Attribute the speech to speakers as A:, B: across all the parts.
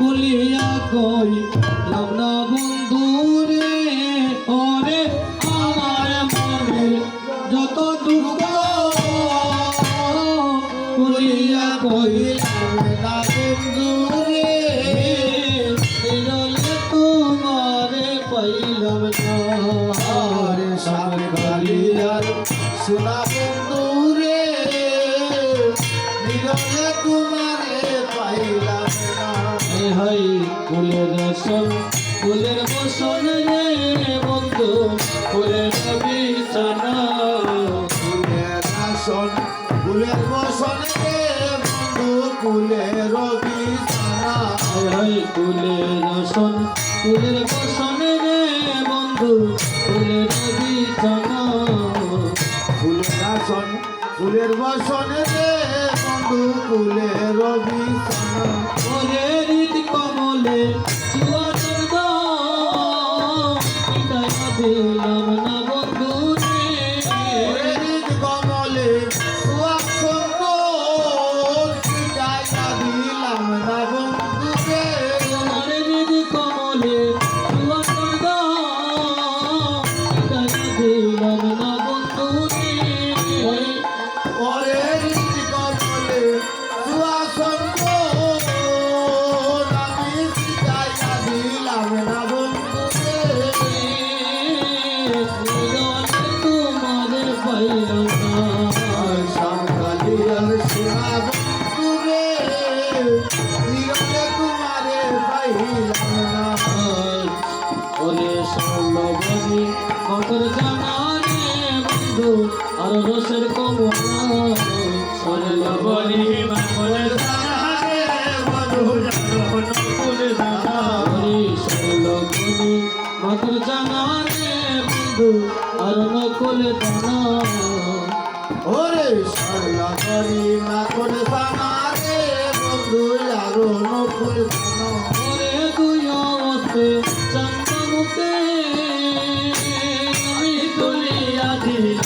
A: বলিয়া কই লামনা বন্ধু রে, ওরে আমার মনের যত
B: দুর্গ বলিয়া কই লামনা বন্ধু রে ফুলের রসন, ফুলের বসন রে বন্ধু, ফুলের বিছানা।
A: ফুলের আসন, ফুলের বসন রে বন্ধু, ফুলের বিছানা।
B: ফুলের রসন ফুলের বসন রে বন্ধু, ফুলের বিছানা।
A: ফুলের আসন, ফুলের বসন রে বন্ধু, ফুলের বিছানা।
B: দাম মিটাইয়া দিলাম আর রসের কমলা সৌলভী মকর জানারে বন্ধু নকুল জানা ওরে সৌলভী মকর জানারে বন্ধু আর নকুল জানা
A: ওরে সরলা না করে সানারে বন্ধু আরও নকুল জানো
B: ওরে তুই অবস্তে চন্দ্রমুখে আমি তুলিয়া দিলাম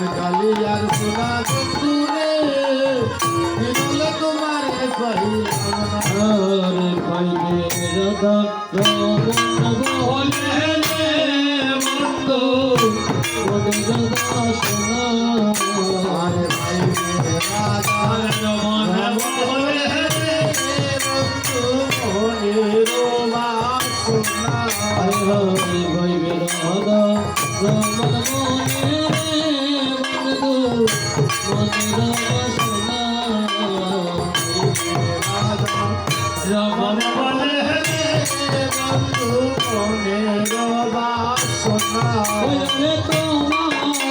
A: শাম কালিয়ার সোনা বন্ধু রে নিরলে তোমারে পাইলাম
B: আরে পাইলে রাধা বলে বন্ধু বলে রাধা সোনা।
A: আরে ভাই রে রাজা
B: রমন বলে
A: বন্ধু মনের বাসনা
B: আরে হরি ভাইবে রাধা রমন বলে রে বন্ধু বলে রাধা সোনা রমন বলে
A: বন্ধু মনের বাসনা
B: তোমার